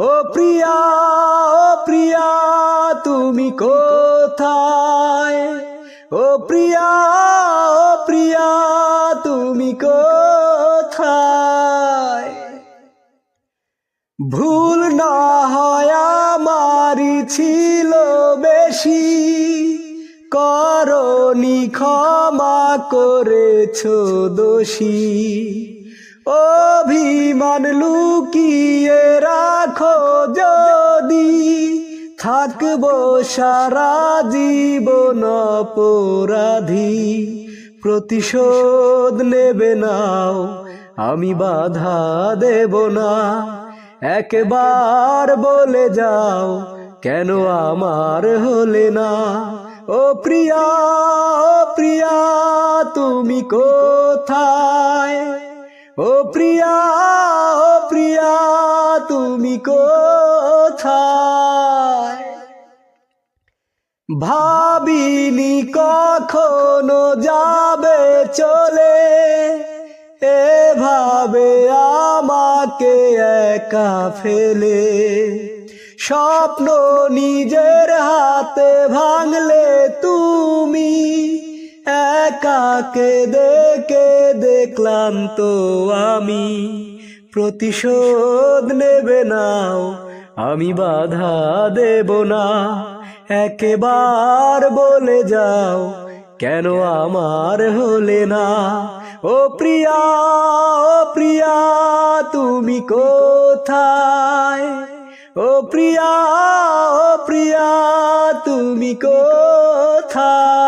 ও প্রিয়া ও প্রিয়া, তুমি কোথায়? ও প্রিয়া ও প্রিয়া, তুমি কোথায়? ভুল না হয় আমারই ছিল বেশি। করনি ক্ষমা করেছ দোষী। অভিমান লুকিয়ে রাখো যদি থাকব সারা জীবন অপরাধী। প্রতিশোধ নেবে নাও, আমি বাধা দেব না। একবার বলে যাও, কেন আমার হলে না? ও প্রিয়া ও প্রিয়া, তুমি কোথায় ও প্রিয়া ও প্রিয়া, তুমি কোথায়? ভাবিনি কখনো যাবে চলে এভাবে আমাকে একা ফেলে। স্বপ্ন নিজের হাতে ভাঙলে তুমি একাকে দেখে তো আমি, প্রতিশোধ নেবে নাও, আমি বাধা দেব না। একেবার বলে যাও, কেন আমার হলে না? ও প্রিয়া ও প্রিয়া, তুমি কোথায়? ও প্রিয়া ও প্রিয়া, তুমি কোথায়?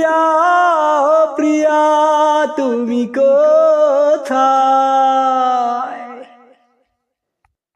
প্রিয়া প্রিয়া তুমি কোথায়?